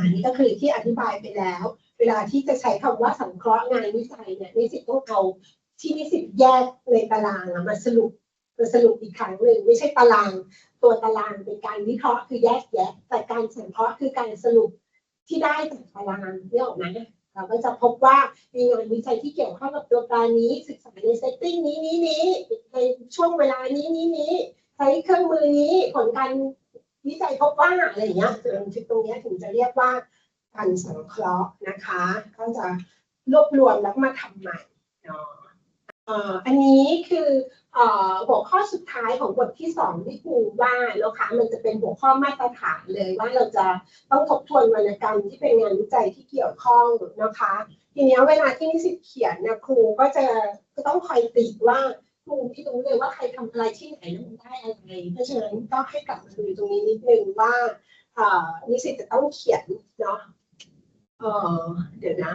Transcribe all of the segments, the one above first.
อันนี้ก็คือที่อธิบายไปแล้ว เวลาที่จะใช้คำว่าสังเคราะห์งานวิจัยเนี่ยนิสิตต้องเอาที่นิสิตแยกในตารางมาสรุปมาสรุปอีกครั้งหนึ่งไม่ใช่ตารางตัวตารางเป็นการวิเคราะห์คือแยกแยะ แต่การสังเคราะห์คือการสรุปที่ได้จากตารางนี่ออกไหมเราก็จะพบว่ามีงานวิจัยที่เกี่ยวข้องกับตัวการนี้ศึกษาในเซตติ้งนี้นี้นี้ในช่วงเวลานี้นี้นี้ใช้เครื่องมือนี้ผลการ วิจัยพบว่าอะไรอย่างเงี้ยถึงตรงนี้ถึงจะเรียกว่าการสังเคราะห์นะคะก็จะรวบรวมแล้วมาทำใหม่เนาะอันนี้คือหัวข้อสุดท้ายของบทที่สองที่ครูว่านะคะมันจะเป็นหัวข้อมาตรฐานเลยว่าเราจะต้องทบทวนวรรณกรรมที่เป็นงานวิจัยที่เกี่ยวข้องนะคะ ทีเนี้ยเวลาที่นิสิตเขียนนี่ยครูก็จะก็ต้องคอยติว่า ครูที่รู้เลยว่าใครทำอะไรที่ไหนแล้วมันได้อะไรเพราะฉะนั้นก็ให้กลับมาดูตรงนี้นิดนึงว่าอ่อนิสิตจะต้องเขียนเนาะเออเดี๋ยวนะ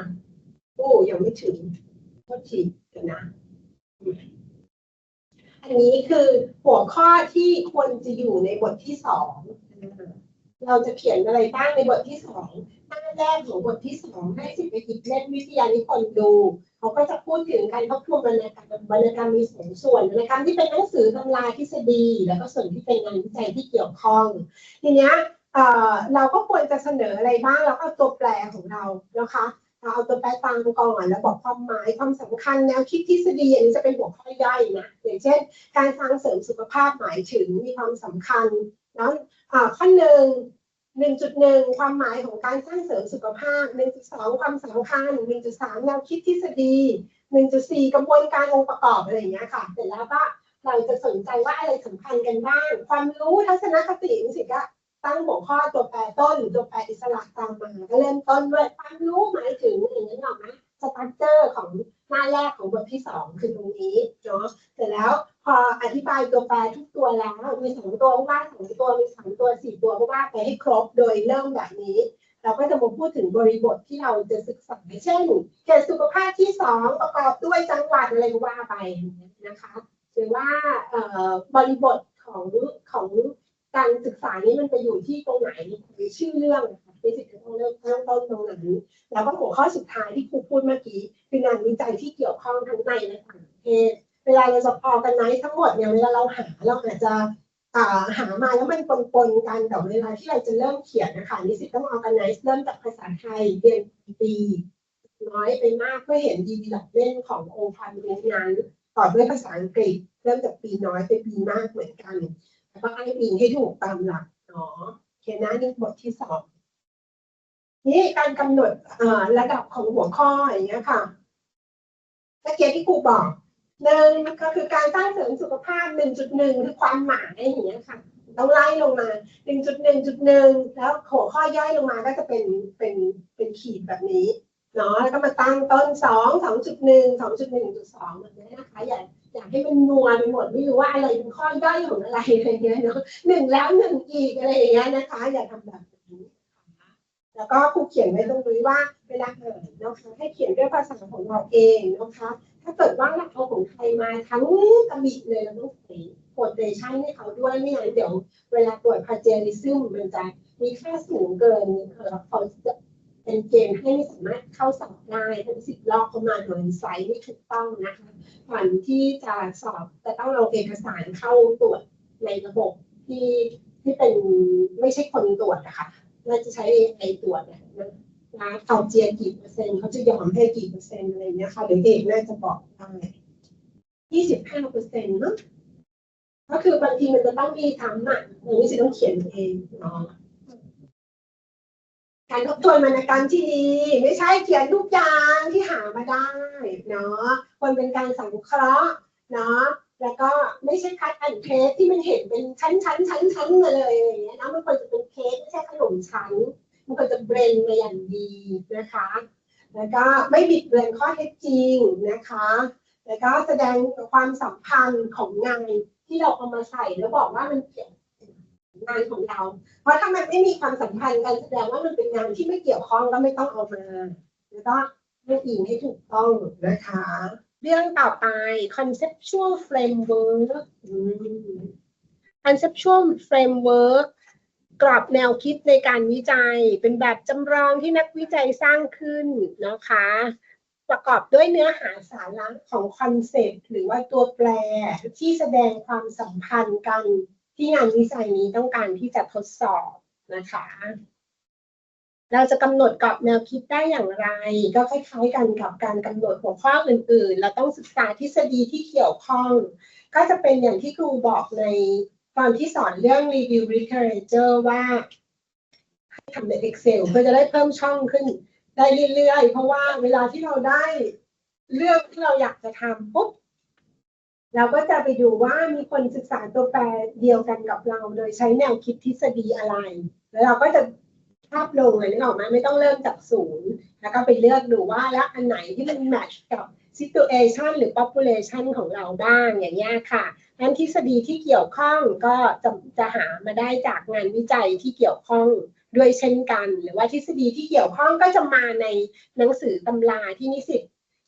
โอ้ยังไม่ถึงโทษทีเดี๋ยวนะอันนี้คือหัวข้อที่ควรจะอยู่ในบทที่สองเราจะเขียนอะไรบ้างในบทที่สอง หน้าแรกของบทที่สองให้สิบไปหยิบเล่นวิทยานิพนธ์ดูเขาก็จะพูดถึงการทบทวนวรรณกรรมวรรณกรรมมีสองส่วนวรรณกรรมที่เป็นหนังสือตำราทฤษฎี แล้วก็ส่วนที่เป็นงานวิจัยที่เกี่ยวข้อง ทีเนี้ยเราก็ควรจะเสนออะไรบ้างแล้วก็ตัวแปรของเรานะคะเราเอาตัวแปรตามก่อนแล้วบอกความหมายความสำคัญแนวคิดทฤษฎีอันนี้จะเป็นหัวข้อย่อยนะอย่างเช่น การสร้างเสริมสุขภาพหมายถึงมีความสำคัญแล้วข้อหนึ่ง หนึ่งจุดหนึ่งความหมายของการสร้างเสริมสุขภาพหนึ่งจุดสองความสำคัญหนึ่งจุดสามแนวคิดทฤษฎีหนึ่งจุดสี่กระบวนการองค์ประกอบอะไรอย่างเงี้ยค่ะ เสร็จแล้วก็เราจะสนใจว่าอะไรสำคัญกันบ้าง ความรู้ทัศนคตินี่สิก็ตั้งหัวข้อตัวแปรต้นหรือตัวแปรอิสระตามมาก็เริ่มต้นด้วยความรู้หมายถึงอย่างนี้หรอกนะสตรัคเจอร์ของ น้าแรกของบทที่สองคือตรงนี้เนาะเสร็จแล้วพออธิบายตัวแปรทุกตัวแล้วมีสองตัวว่าสองตัวมีสามตัวสี่ตัวก็ว่าไปให้ครบโดยเริ่มแบบนี้ เราก็จะมาพูดถึงบริบทที่เราจะศึกษาเช่นเขตสุขภาพที่สองประกอบด้วยจังหวัดอะไรว่าไปนะคะหรือว่าบริบทของของการศึกษานี้มันไปอยู่ที่ตรงไหนหรือชื่อเรื่อง นะคะที่สิทธิ์จะต้องเริ่มเริ่มต้นตรงนั้นแล้วก็หัวข้อสุดท้ายที่ครูพูดเมื่อกี้คืองานวิจัยที่เกี่ยวข้องทั้งในและต่างประเทศเวลาเราจะพอกันไนทั้งหมดเนี่ยเวลาเราหาเราอาจจะหามาแล้วมันปนๆกันแต่เวลาที่เราจะเริ่มเขียนนะคะนิสิตต้องเอากันไนเริ่มจากภาษาไทยเรียนปีน้อยไปมากเพื่อเห็นดีดีหลักเล่นขององค์ความรู้นั้นต่อด้วยภาษาอังกฤษเริ่มจากปีน้อยไปปีมากเหมือนกัน แล้วก็อ้างอิงให้ถูกตามหลักเนาะโอเคนะนี่บทที่สอง นี่การกำหนดระดับของหัวข้ออย่างเงี้ยค่ะเมื่อกี้ที่ครูบอกหนึ่งก็คือการสร้างเสริมสุขภาพ1.1คือความหมายอย่างเงี้ยค่ะต้องไล่ลงมา1.1.1แล้วหัวข้อย่อยลงมาก็จะเป็นเป็นเป็นขีดแบบนี้เนาะแล้วก็มาตั้งต้น2 2.1 2.1.2แบบนี้นะคะอย่าอย่าให้มันนัวไปหมดไม่รู้ว่าอะไรเป็นข้อย่อยของอะไรอะไรเงี้ยเนาะหนึ่งแล้วหนึ่งอีกอะไรอย่างเงี้ยนะคะ อย่าทำแบบ แล้วก็ครูเขียนไว้ตรงนี้ว่าเวลาอ่านนะคะให้เขียนด้วยภาษาของเราเองนะคะถ้าเกิดว่าเราเอาของไทยมาทั้งกระบิดเลยเราต้องใส่โคดเดชั่นให้เขาด้วยไม่งั้นเดี๋ยวเวลาตรวจพาเจริซึมมันจะมีค่าสูงเกินเขาจะเป็นเกณฑ์ให้ไม่สามารถเข้าสอบได้ทั้งสิบรอบเข้ามาโดยไซส์ไม่ถูกต้องนะคะก่อนที่จะสอบจะต้องเอาเอกสารเข้าตรวจในระบบที่ที่เป็นไม่ใช่คนตรวจนะคะ น่าจะใช้ไอตรวจนะนะเขาเจียกี่เปอร์เซ็นต์เขาจะยอมให้กี่เปอร์เซ็นต์อะไรเงี้ยค่ะเดี๋ยวเอกน่าจะบอกได้ยี่สิบห้าเปอร์เซ็นต์เนาะก็คือบางทีมันจะต้องมีทำอะอย่างนี้สิต้องเขียนเองเนาะการทบทวนวรรณกรรมที่ดี ไม่ใช่เขียนทุกอย่างที่หามาได้เนาะควรเป็นการสังเคราะห์เนาะ แล้วก็ไม่ใช่คัดอันเค้กที่มันเห็นเป็นชั้นชั้นชั้นชั้นมาเลยอะไรอย่างเงี้ยนะมันควรจะเป็นเค้กไม่ใช่ขนมชั้น มันก็จะเบรนมาอย่างดีนะคะ แล้วก็ไม่บิดเบือนข้อเท็จจริงนะคะ แล้วก็แสดงความสัมพันธ์ของงานที่เราเอามาใส่แล้วบอกว่ามันเกี่ยวงานของเรา เพราะถ้ามันไม่มีความสัมพันธ์กันแสดงว่ามันเป็นงานที่ไม่เกี่ยวข้องก็ไม่ต้องเอามาแล้วก็ไม่อิงให้ถูกต้องนะคะ เรื่องต่อไป conceptual framework conceptual framework กรอบแนวคิดในการวิจัย เป็นแบบจำลองที่นักวิจัยสร้างขึ้นนะคะ ประกอบด้วยเนื้อหาสาระของคอนเซปต์หรือว่าตัวแปรที่แสดงความสัมพันธ์กันที่งานวิจัยนี้ต้องการที่จะทดสอบนะคะ เราจะกำหนดกรอบแนวคิดได้อย่างไร ก็คล้ายๆกันกับการกำหนดหัวข้ออื่นๆ เราต้องศึกษาทฤษฎีที่เกี่ยวข้อง ก็จะเป็นอย่างที่ครูบอกในตอนที่สอนเรื่อง review literature ว่าให้ทำใน Excel เพื่อจะได้เพิ่มช่องขึ้นได้เรื่อยๆ เพราะว่าเวลาที่เราได้เรื่องที่เราอยากจะทำปุ๊บเราก็จะไปดูว่ามีคนศึกษาตัวแปรเดียวกันกับเรา โดยใช้แนวคิดทฤษฎีอะไร แล้วเราก็จะ ภาพลงเลยนึกออกไหมไม่ต้องเริ่มจากศูนย์แล้วก็ไปเลือกดูว่าแล้วอันไหนที่มันแมทช์กับ situation หรือ population ของเราบ้างอย่างนี้ค่ะนั้นทฤษฎีที่เกี่ยวข้องก็จะจะหามาได้จากงานวิจัยที่เกี่ยวข้องด้วยเช่นกัน หรือว่าทฤษฎีที่เกี่ยวข้องก็จะมาในหนังสือตำราที่นิสิต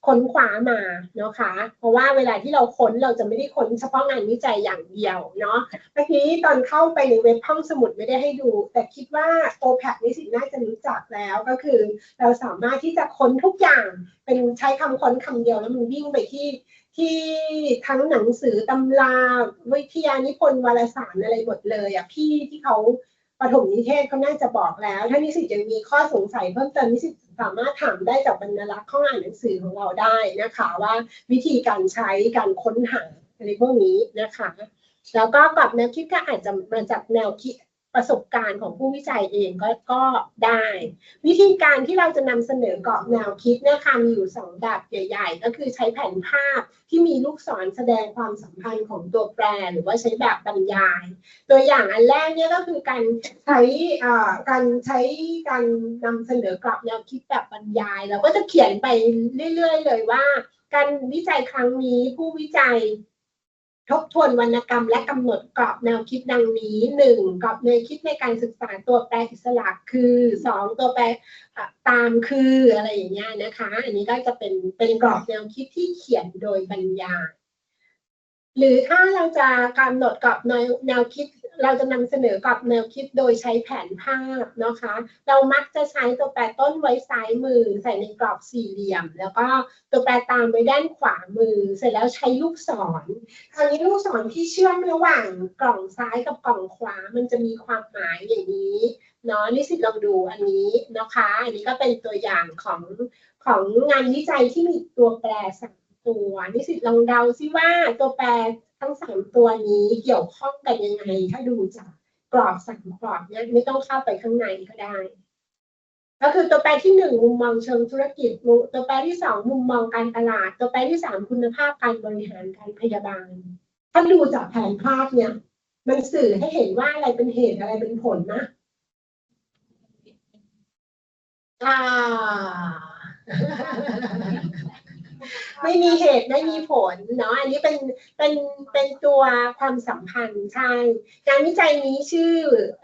ค้นคว้ามาเนาะคะ เพราะว่าเวลาที่เราค้นเราจะไม่ได้ค้นเฉพาะงานวิจัยอย่างเดียวเนาะเมื่อกี้ตอนเข้าไปในเว็บห้องสมุดไม่ได้ให้ดู แต่คิดว่า o p a c นิสิตน่าจะรู้จักแล้วก็คือ เราสามารถที่จะค้นทุกอย่างเป็นใช้คำค้นคำเดียวแล้วมันวิ่งไปที่ที่ทั้งหนังสือตำราวิทยานิพนธ์วารสารอะไรหมดเลยอะพี่ที่เขา ปฐมนิเทศเขาน่าจะบอกแล้ว ถ้านิสิตยังมีข้อสงสัยเพิ่มเติมนิสิตสามารถถามได้จากบรรลักษ์ข้องอ่านหนังสือของเราได้นะคะ ว่าวิธีการใช้การค้นหาอะไรพวกนี้นะคะ แล้วก็กลับแนวคิดก็อาจจะมาจากแนวคิด ประสบการณ์ของผู้วิจัยเองก็ก็ได้ วิธีการที่เราจะนำเสนอกรอบแนวคิดเนี่ยค่ะมีอยู่สองแบบใหญ่ ๆ ก็คือใช้แผนภาพที่มีลูกศรแสดงความสัมพันธ์ของตัวแปร หรือว่าใช้แบบบรรยาย ตัวอย่างอันแรกเนี่ยก็คือการใช้อ่าการใช้การนำเสนอกรอบแนวคิดแบบบรรยาย เราก็จะเขียนไปเรื่อย ๆ เลยว่า การวิจัยครั้งนี้ผู้วิจัย ทบทวนวรรณกรรมและกำหนดกรอบแนวคิดดังนี้หนึ่งกรอบแนวคิดในการศึกษาตัวแปรอิสระคือสองตัวแปรตามคืออะไรอย่างเงี้ยนะคะ อันนี้ก็จะเป็นเป็นกรอบแนวคิดที่เขียนโดยบรรยาย หรือถ้าเราจะกำหนดกรอบแนวคิด เราจะนำเสนอกรอบแนวคิดโดยใช้แผนภาพนะคะ เรามักจะใช้ตัวแปรต้นไว้ซ้ายมือใส่ในกรอบสี่เหลี่ยม แล้วก็ตัวแปรตามไว้ด้านขวามือ เสร็จแล้วใช้ลูกศรคราวนี้ลูกศรที่เชื่อมระหว่างกล่องซ้ายกับกล่องขวา มันจะมีความหมายอย่างนี้เนาะนิสิตลองดูอันนี้นะคะ อันนี้ก็เป็นตัวอย่างของของงานวิจัยที่มีตัวแปรสาม ตัว นิสิตลองเดาซิว่าตัวแปรทั้งสามตัวนี้เกี่ยวข้องกันยังไง ถ้าดูจากกรอบสามกรอบเนี่ยไม่ต้องเข้าไปข้างในก็ได้ ก็คือตัวแปรที่หนึ่งมุมมองเชิงธุรกิจ ตัวแปรที่สองมุมมองการตลาด ตัวแปรที่สามคุณภาพการบริหารการพยาบาล ถ้าดูจากแผนภาพเนี่ย มันสื่อให้เห็นว่าอะไรเป็นเหตุอะไรเป็นผลนะอ่า ไม่มีเหตุไม่มีผลเนาะอันนี้เป็นเป็นเป็นตัวความสัมพันธ์ใช่งานวิจัยนี้ชื่อ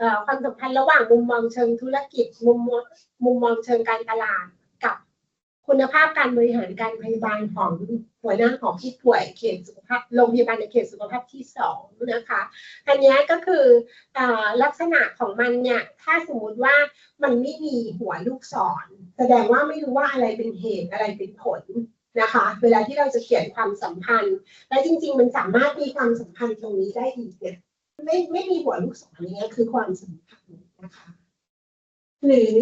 อความสัมพันธ์ระหว่างมุมมองเชิงธุรกิจ มุมมองมุมมองเชิงการตลาดกับคุณภาพการบริหารการพยาบาลของหัวหน้าของผู้ป่วยเขตสุขภาพโรงพยาบาลในเขตสุขภาพที่สองนะคะอันนี้ก็คืออลักษณะของมันเนี่ยถ้าสมมติว่ามันไม่มีหัวลูกศร แสดงว่าไม่รู้ว่าอะไรเป็นเหตุอะไรเป็นผล นะคะ เวลาที่เราจะเขียนความสัมพันธ์ และจริง ๆ มันสามารถมีความสัมพันธ์ตรงนี้ได้อีกเนี่ยไม่ไม่มีหัวลูกศรอย่างเงี้ยคือความสัมพันธ์นะคะ หรือ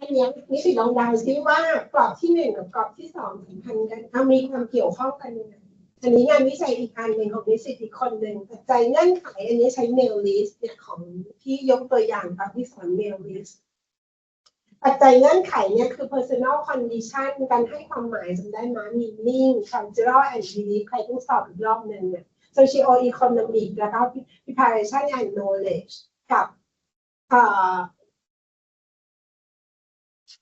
อันนี้นิสิตลองเดาซิว่ากรอบที่หนึ่งกับกรอบที่สองสัมพันธ์กันเอามีความเกี่ยวข้องกันยังไงอันนี้งานวิจัยอีกอันหนึ่งของนิสิตอีกคนหนึ่งปัจจัยเงื่อนไขอันนี้ใช้ mail list เนี่ยของที่ยกตัวอย่างตอนที่สอน mail list ปัจจัยเงื่อนไขเนี่ยคือ personal condition การให้ความหมายจำได้ไหม meaning cultural and belief ใครต้องสอบอีกรอบหนึ่งเนี่ย socio economic แล้วก็ preparation and knowledge กับ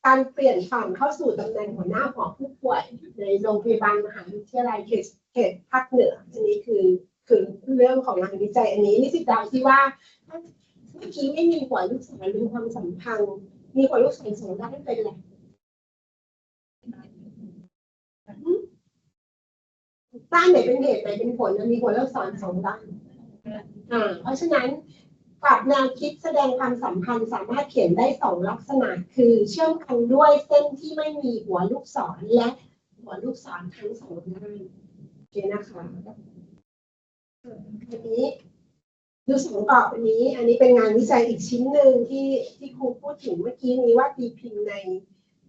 การเปลี่ยนผ่านเข้าสู่ตำแหน่งหัวหน้าหอผู้ป่วย ในโรงพยาบาลมหาวิทยาลัยเขตเขตภาคเหนืออันนี้คือคือเรื่องของงานวิจัยอันนี้นิสิตดาวที่ว่าเมื่อกี้ไม่มีหัวลูกศรหรือความสัมพันธ์ มีหัวลูกศรสองด้เป็นอะไรด้านไหนเป็นเหตุไหนเป็นผลมีหัวลูกศรสองด้านอ่า เพราะฉะนั้นกรอบแนวคิดแสดงความสัมพันธ์สามารถเขียนได้สองลักษณะ คือเชื่อมกันด้วยเส้นที่ไม่มีหัวลูกศรและหัวลูกศรทั้งสองด้านโอเคนะคะอันนี้ ดูสองกรอบอันนี้ อันนี้เป็นงานวิจัยอีกชิ้นหนึ่งที่ที่ครูพูดถึงเมื่อกี้นี้ว่าตีพิมพ์ใน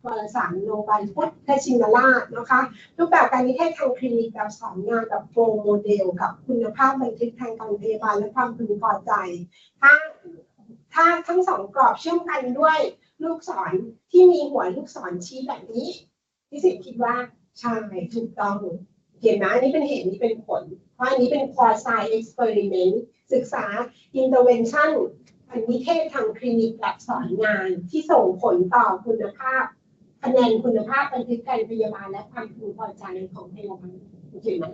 วารสารโนบายพุทธชินราชนะคะรูปแบบการนิเทศทางคลินิกแบบสอนงานแบบโปรโมเดล กับคุณภาพบันทึกทางการพยาบาลและความพึงพอใจ ถ้าถ้าทั้งสองกรอบเชื่อมกันด้วยลูกศรที่มีหัวลูกศรชี้แบบนี้ที่สิคิดว่าใช่ถูกต้อง เห็นไหมอันนี้เป็นเหตุนี้เป็นผล เพราะอันนี้เป็น quasi experiment ศึกษา intervention อันนิเทศทางคลินิกแบบสอนงานที่ส่งผลต่อคุณภาพคะแนนคุณภาพบันทึกการพยาบาลและความพึงพอใจของพยาบาลโอเคไหม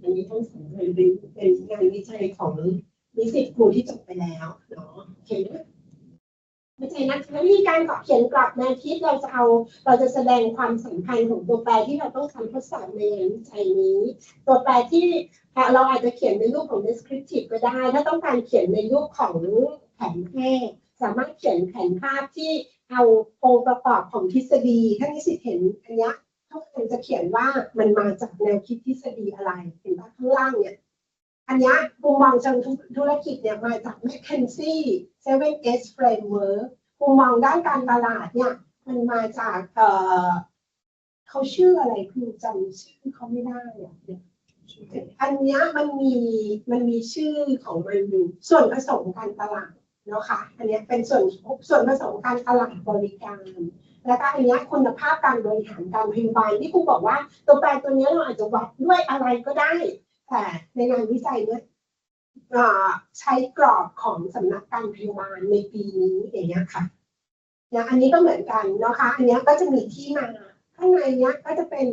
อันนี้ทั้งสองเลยเป็นเป็นงานวิจัยของนิสิตครูที่จบไปแล้วเนาะโอเคไหม วิจัยนะคะวิธีการกรอบเขียนกรอบแนวคิดเราจะเอาเราจะแสดงความสัมพันธ์ของตัวแปรที่เราต้องทำทดสอบในงานวิจัยนี้ ตัวแปรที่เราอาจจะเขียนในรูปของ descriptive ก็ได้ ถ้าต้องการเขียนในรูปของแผนแพทย์สามารถเขียนแผนภาพที่เอาองค์ประกอบของทฤษฎีถ้านิสิตเห็นอันนี้ยเขาจะเขียนว่ามันมาจากแนวคิดทฤษฎีอะไรเห็นปะข้างล่างเนี่ย อันนี้มุมมองเชิงธุรกิจเนี่ยมาจาก McKinsey 7S Framework มุมมองด้านการตลาดเนี่ยมันมาจากเอ่อเขาชื่ออะไรคือจำชื่อเขาไม่ได้อะอันนี้มันมีมันมีชื่อของมันอยู่ส่วนผสมการตลาดนะคะอันนี้เป็นส่วนส่วนผสมการตลาดบริการ แล้วก็อันนี้คุณภาพการบริหารการพยาบาลที่ครูบอกว่าตัวแปรตัวนี้เราอาจจะวัดด้วยอะไรก็ได้ แต่ในงานวิจัยเนี่ยใช้กรอบของสำนักการพยาบาลในปีนี้อย่างเงี้ยค่ะนะอันนี้ก็เหมือนกันนะคะ อันนี้ก็จะมีที่มาข้างในเนี้ยก็จะเป็น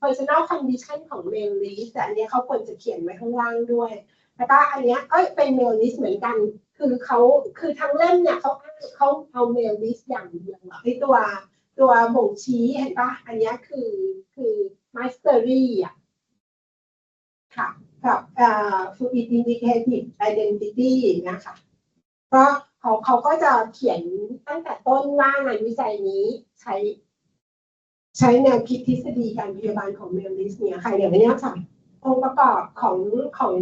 personal condition ของ mail list แต่อันนี้เขาควรจะเขียนไว้ข้างล่างด้วย แล้วก็อันนี้เอ้ยเป็น mail list เหมือนกัน คือเขาคือทั้งเล่มเนี่ยเขาเขาเอาเมลลิสอย่างเดียวไอตัวตัวบ่งชี้เห็นปะอันนี้คือคือ mastery อะ ค่ะกับเอ่อ fluid indicative identity นะคะก็เขาเขาก็จะเขียนตั้งแต่ต้นว่างานวิจัยนี้ใช้ใช้แนวคิดทฤษฎีการพยาบาลของเมลลิสเนี่ยค่ะอย่างนี้ค่ะองค์ประกอบของของ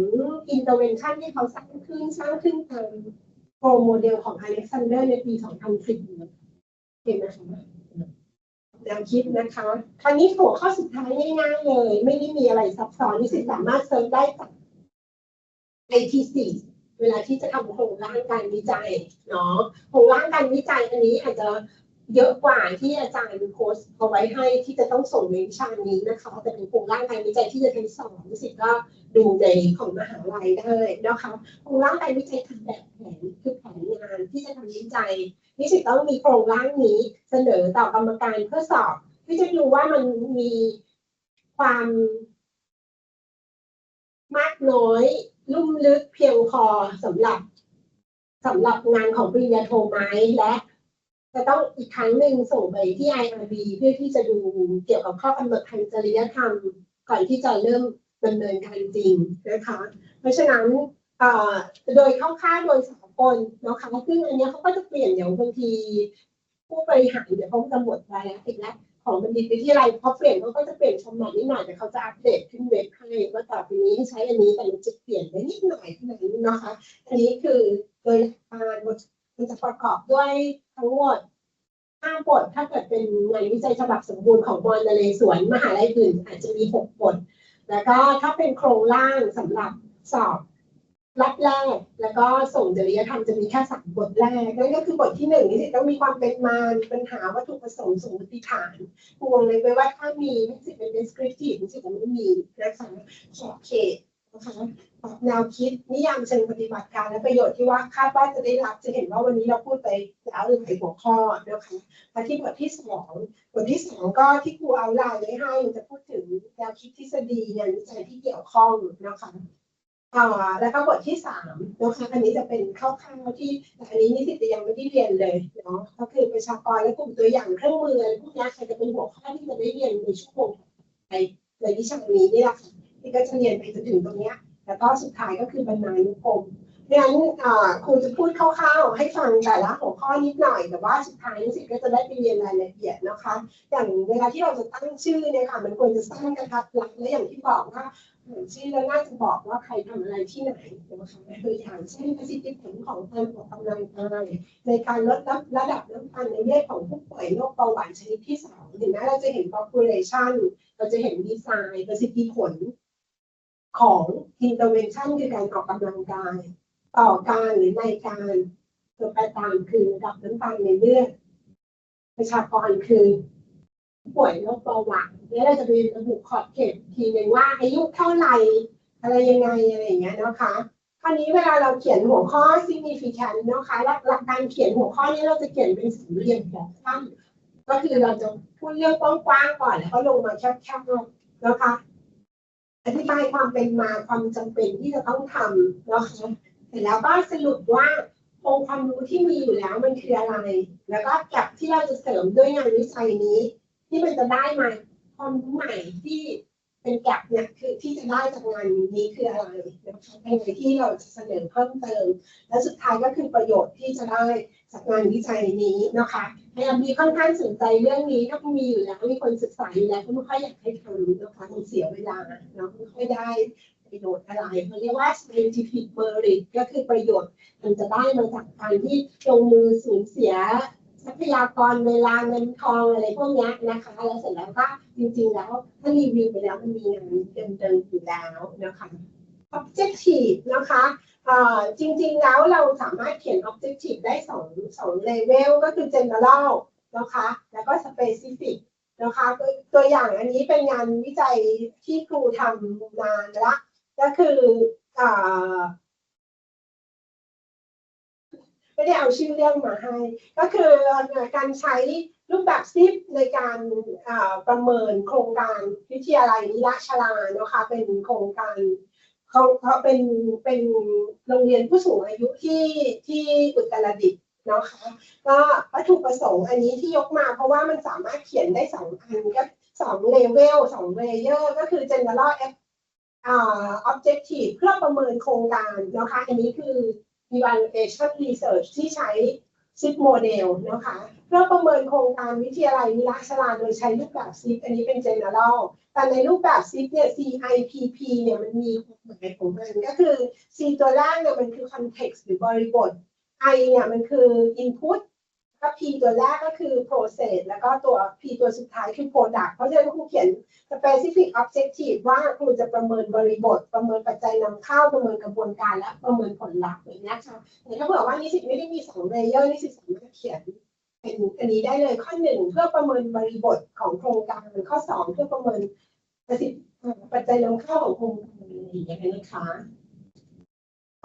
intervention ที่เขาสร้างขึ้นสร้างขึ้นตามโปรโมเดลของอเล็กซานเดอร์ในปี 2010เห็นไหมคะ แนวคิดนะคะ คราวนี้หัวข้อสุดท้ายง่ายๆเลย ไม่ได้มีอะไรซับซ้อนนี่สิสามารถเซิร์ชได้จาก ITC เวลาที่จะทำโครงร่างการวิจัยเนาะโครงร่างการวิจัยอันนี้อาจจะเยอะกว่าที่อาจารย์โพสต์เอาไว้ให้ที่จะต้องส่งในวิชานี้นะคะแต่เป็นโครงร่างการวิจัยที่จะทดสอนสิตก็ดูในของมหาลัยได้นะคะโครงร่างการวิจัยทำแบบ คือแผนงานที่จะทำวิจัยนิสิตต้องมีโครงร่างนี้เสนอต่อกรรมการเพื่อสอบที่จะดูว่ามันมีความมากน้อยลุ่มลึกเพียงพอสำหรับสำหรับงานของปริญญาโทไหมและจะต้องอีกครั้งหนึ่งส่งไปที่ IRB เพื่อที่จะดูเกี่ยวกับข้อกำหนดทางจริยธรรม ก่อนที่จะเริ่มดำเนินการจริงนะคะ เพราะฉะนั้น โดยคร่าวๆโดยสากลนะคะซึ่งอันนี้เขาก็จะเปลี่ยนเดี๋ยวบางที ผู้บริหารเดี๋ยวเขาจะหมดไปแล้วอีกแล้วของบัณฑิตวิทยาลัยพอเปลี่ยนเขาก็จะเปลี่ยนฟอร์แมตนิดหน่อยแต่เขาจะอัปเดตขึ้นเว็บให้ว่าต่อไปนี้ใช้อันนี้แต่มันจะเปลี่ยนไปนิดหน่อยเท่านั้นนะคะ อันนี้คือโดยการมันจะประกอบด้วยทั้งหมดห้าบทถ้าเกิดเป็นงานวิจัยฉบับสมบูรณ์ของมอนเรศวรมหาลัยอื่นอาจจะมีหกบท แล้วก็ถ้าเป็นโครงร่างสำหรับสอบ รับแรก แล้วก็ส่งจริยธรรมจะมีแค่สามบทแรก นั่นก็คือบทที่หนึ่งนี่สิต้องมีความเป็นมามีปัญหาวัตถุประสงค์สมมติฐานพวงเลยไปว่าถ้ามีไม่สิเป็น descriptive ไม่สิจะไม่มีนะคะขอบเขตนะคะแนวคิดนิยามเชิงปฏิบัติการและประโยชน์ที่ว่าคาดว่าจะได้รับจะเห็นว่าวันนี้เราพูดไปแล้วหลายหัวข้อนะคะมาที่บทที่สองบทที่สองก็ที่ครูเอาไลน์ไว้ให้มันจะพูดถึงแนวคิดทฤษฎีงานวิจัยที่เกี่ยวข้องนะคะ แล้วก็บทที่สามนะคะอันนี้จะเป็นคร่าวๆที่แต่อันนี้นิสิตยังไม่ได้เรียนเลยเนาะก็คือประชากรและกลุ่มตัวอย่างเครื่องมือพวกนี้จะเป็นหัวข้อที่จะได้เรียนในชั่วโมงในในวิชานี้นี่แหละค่ะที่ก็จะเรียนไปจนถึงตรงเนี้ยแล้วก็สุดท้ายก็คือบรรณานุกรมงั้นอ่าครูจะพูดคร่าวๆให้ฟังแต่ละหัวข้อนิดหน่อยแต่ว่าสุดท้ายนิสิตก็จะได้ไปเรียนรายละเอียดนะคะ อย่างเวลาที่เราจะตั้งชื่อเนี่ยค่ะมันควรจะสั้นกระทัดรัดและอย่างที่บอกว่า เหมือนชื่อแล้วน่าจะบอกว่าใครทำอะไรที่ไหนนะคะตัวอย่างเช่นประสิทธิผลของการออกกำลังกายในการลดระดับน้ำตาลในเลือดของผู้ป่วยโรคเบาหวานชนิดที่สองถึงแม้เราจะเห็น population เราจะเห็นดีไซน์ประสิทธิผลของ intervention คือการออกกำลังกาย ต่อการหรือในการตัวแปรตามคือระดับน้ำตาลในเลือดประชากรคือ ป่วยโรคเบาหวานแล้วเราจะไประบุขอบเขตทีหนึ่งว่าอายุเท่าไหร่อะไรยังไงอะไรอย่างเงี้ยนะคะคราวนี้เวลาเราเขียนหัวข้อ significant นะคะหลักลการเขียนหัวข้อนี้เราจะเขียนเป็นสี่เหลี่ยมแบบสั้นก็คือเราจะพูดเรื่องกว้างๆก่อนแล้วก็ลงมาแคบๆนะคะ อธิบายความเป็นมาความจำเป็นที่จะต้องทำนะคะเสร็จแล้วก็สรุปว่าองค์ความรู้ที่มีอยู่แล้วมันคืออะไร แล้วก็กับที่เราจะเสริมด้วยงานวิจัยนี้ ที่มันจะได้มาความรู้ใหม่ที่เป็นแกลบเนี่ยคือที่จะได้จากงานนี้คืออะไรนะคะเป็นอะไรที่เราจะเสนอเพิ่มเติม และสุดท้ายก็คือประโยชน์ที่จะได้จากงานวิจัยนี้นะคะพยายามมีค่อนข้างสนใจเรื่องนี้ถ้ามีอยู่แล้วมีคนศึกษาอยู่แล้วก็ไม่ค่อยอยากให้ทำนะคะมันเสียเวลาเนาะไม่ค่อยได้ประโยชน์อะไรเขาเรียกว่า scientific merit ก็คือประโยชน์มันจะได้มาจากการที่ลงมือสูญเสีย ทรัพยากรเวลาเงินทองอะไรพวกนี้นะคะแล้วเสร็จแล้วก็จริงๆแล้วถ้ารีวิวไปแล้วมันมีงานเดิมๆอยู่แล้วนะคะ objective นะคะเอ่อจริงๆแล้วเราสามารถเขียน objective ได้สองสองเลเวลก็คือ general นะคะ แล้วก็ specific นะคะตัวอย่างอันนี้เป็นงานวิจัยที่ครูทำนานละ ก็คืออ ไม่ได้เอาชื่อเรื่องมาให้ ก็คือการใช้รูปแบบซิปในการประเมินโครงการวิทยาลัยนิราชลานะคะเป็นโครงการเขาเขาเป็นเป็นโรงเรียนผู้สูงอายุที่ที่อุตรดิตถ์นะคะก็วัตถุประสงค์อันนี้ที่ยกมาเพราะว่ามันสามารถเขียนได้สองอันก็สองเลเวลสองเลเยอร์ก็คือ general อ่า objective เพื่อประเมินโครงการนะคะอันนี้คือ evaluation research ที่ใช้ซิปโมเดลนะคะเพื่อประเมินโครงการวิทยาลัยวิลาชลาโดยใช้รูปแบบซิปอันนี้เป็น general แต่ในรูปแบบซิปเนี่ย CIPP เนี่ยมันมีความหมายของมันก็คือ C ตัวแรกเนี่ยมันคือ context หรือบริบท I เนี่ยมันคือ input ก็ P ตัวแรกก็คือ process แล้วก็ตัว P ตัวสุดท้ายคือ product เพราะฉะนั้นครูเขียน specific objective ว่าครูจะประเมินบริบท ประเมินปัจจัยนำเข้าประเมินกระบวนการและประเมินผลลัพธ์อย่างนี้ค่ะแต่ถ้าเผื่อว่านิสิตไม่ได้มีสองเลเยอร์นิสิตสามารถเขียนเป็นอันนี้ได้เลยข้อหนึ่งเพื่อประเมินบริบทของโครงการข้อสองเพื่อประเมินประสิทธิปัจจัยนำเข้าของโครงการอย่างเงี้นะคะ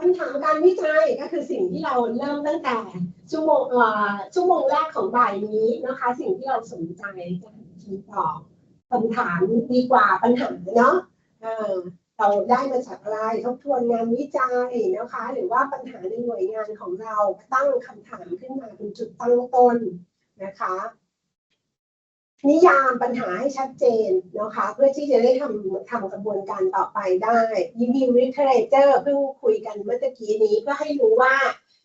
คำถามการวิจัยก็คือสิ่งที่เราเริ่มตั้งแต่ชั่วโมงชั่วโมงแรกของบ่ายนี้นะคะ สิ่งที่เราสนใจจะคิดตอบคำถามดีกว่าปัญหาเนาะเเราได้มาจากอะไรทบทวนงานวิจัยนะคะ หรือว่าปัญหาในหน่วยงานของเราตั้งคำถามขึ้นมาเป็นจุดตั้งต้นนะคะ นิยามปัญหาให้ชัดเจนนะคะเพื่อที่จะได้ทำทำกระบวนการต่อไปได้ยิมิวลิเทเรเจอร์เพิ่งคุยกันเมื่อกี้นี้เพื่อให้รู้ว่า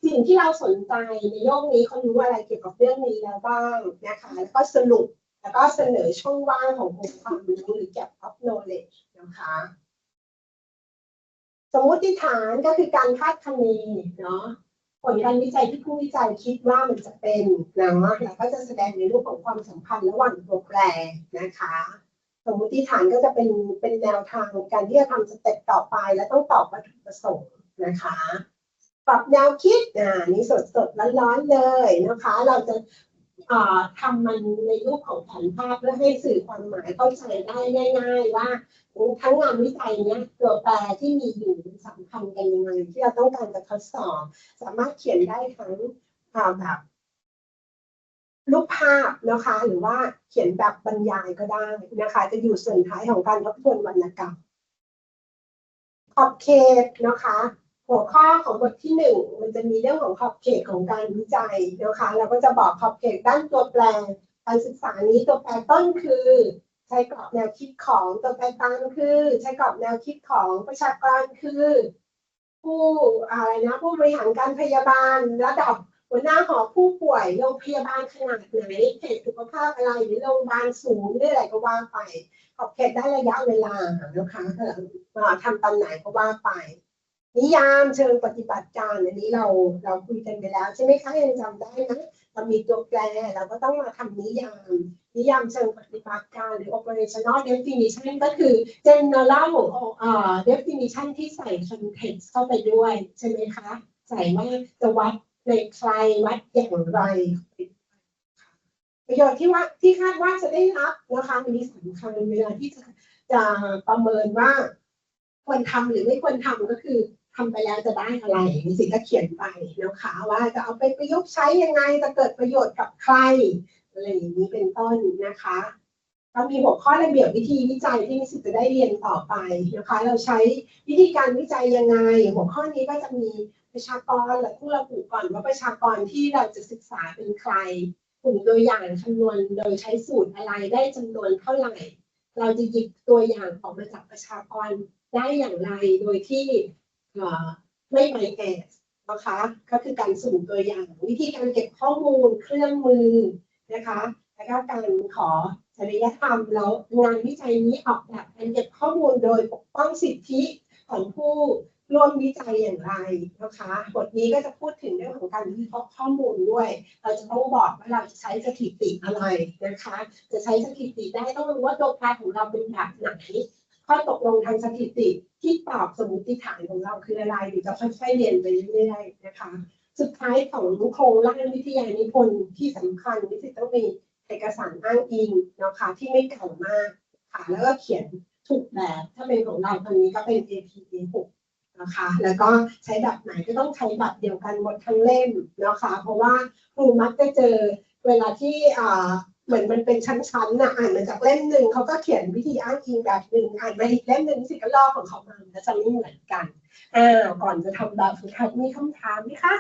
สิ่งที่เราสนใจในโลกนี้เขารู้อะไรเกี่ยวกับเรื่องนี้แล้วบ้างนะคะแล้วก็สรุปแล้วก็เสนอช่องว่างขององค์ความรู้หรือ gap of knowledge นะคะสมมติฐานก็คือการคาดคะเนเนาะ ผลการวิจัยที่ผู้วิจัยคิดว่ามันจะเป็นเนาะแล้วก็จะแสดงในรูปของความสัมพันธ์ระหว่างตัวแปรนะคะ สมมติฐานก็จะเป็นเป็นแนวทางการที่จะทำสเต็ปต่อไป และต้องตอบวัตถุประสงค์นะคะ ปรับแนวคิดอ่านี่สดสดร้อนๆเลยนะคะ เราจะ ทำมันในรูปของแผนภาพเพื่อให้สื่อความหมายเข้าใจได้ง่ายๆว่าทั้งงานวิจัยเนี้ยตัวแปรที่มีอยู่สัมพันธ์กันยังไงที่เราต้องการจะทดสอบ สามารถเขียนได้ทั้งแบบรูปภาพนะคะ หรือว่าเขียนแบบบรรยายก็ได้นะคะ จะอยู่ส่วนท้ายของการทบทวนวรรณกรรมขอบเขตนะคะ หัวข้อของบทที่หนึ่งมันจะมีเรื่องของขอบเขตของการวิจัยนะคะเราก็จะบอกขอบเขตด้านตัวแปรการศึกษานี้ตัวแปรต้นคือ ใช้กรอบแนวคิดของตัวแปรกลางคือ ใช้กรอบแนวคิดของประชากรคือ ผู้อะไรนะผู้บริหารการพยาบาลระดับหัวหน้าหอผู้ป่วยโรงพยาบาลขนาดไหนเขตสุขภาพอะไรหรือโรงพยาบาลสูงหรืออะไรก็ว่าไปขอบเขตได้ระยะเวลานะคะเอ่อทำตำแหนก็ว่าไป นิยามเชิงปฏิบัติการอันนี้เราเราคุยกันไปแล้วใช่ไหมคะยังจำได้นะเรามีตัวแปรเราก็ต้องมาทำนิยาม นิยามเชิงปฏิบัติการหรือ operational definition ก็คือ general definition ที่ใส่ context เข้าไปด้วย ใช่ไหมคะ ใส่ว่าจะวัดในใครวัดอย่างไร ประโยชน์ที่ว่าที่คาดว่าจะได้รับนะคะอันนี้สำคัญเวลาที่จะจะประเมินว่าควรทำหรือไม่ควรทำก็คือ ทำไปแล้วจะได้อะไรมีสิทธิ์ก็เขียนไปนะคะว่าจะเอาไปประยุกต์ใช้ยังไงจะเกิดประโยชน์กับใครอะไรอย่างนี้เป็นต้นนะคะก็มีหัวข้อระเบียบวิธีวิจัยที่มีสิทธิ์จะได้เรียนต่อไปนะคะ เราใช้วิธีการวิจัยยังไง หัวข้อนี้ก็จะมีประชากรและผู้ระบุก่อนว่าประชากรที่เราจะศึกษาเป็นใครกลุ่มตัวอย่างคำนวณโดยใช้สูตรอะไรได้จำนวนเท่าไหร่ เราจะหยิบตัวอย่างออกมาจากประชากรได้อย่างไร โดยที่ ไม่ไบแอสนะคะก็คือการสุ่มตัวอย่าง วิธีการเก็บข้อมูลเครื่องมือนะคะแล้วก็การขอจริยธรรมแล้วงานวิจัยนี้ออกแบบการเก็บข้อมูลโดยปกป้องสิทธิของผู้ร่วมวิจัยอย่างไรนะคะบทนี้ก็จะพูดถึงเรื่องของการวิเคราะห์ข้อมูลด้วย เราจะต้องบอกว่าเราจะใช้สถิติอะไรนะคะ จะใช้สถิติได้ต้องรู้ว่าตัวแปรของเราเป็นแบบไหน ข้อตกลงทางสถิติที่ตอบสมมติฐานของเราคืออะไรเดี๋ยวจะค่อยๆเรียนไปเรื่อยๆนะคะ สุดท้ายของโครงร่างวิทยานิพนธ์ที่สำคัญนิสิตต้องมีเอกสารอ้างอิงนะคะที่ไม่เก่ามากค่ะแล้วก็เขียนถูกแบบถ้าเป็นของเราตอนนี้ก็เป็น APA 6นะคะแล้วก็ใช้แบบไหนก็ต้องใช้แบบเดียวกันหมดทั้งเล่มนะคะเพราะว่าครูมักจะเจอเวลาที่อ่า เหมือนมันเป็นชั้นๆนะอ่านมาจากเล่มหนึ่งเขาก็เขียนวิธีอ้างอิงแบบหนึ่งอ่านมาอีกเล่มหนึ่งสิกลอกของเขามามันจะไม่เหมือนกันอ่าก่อนจะทำแบบฝึกหัดมีคำถามไหมคะ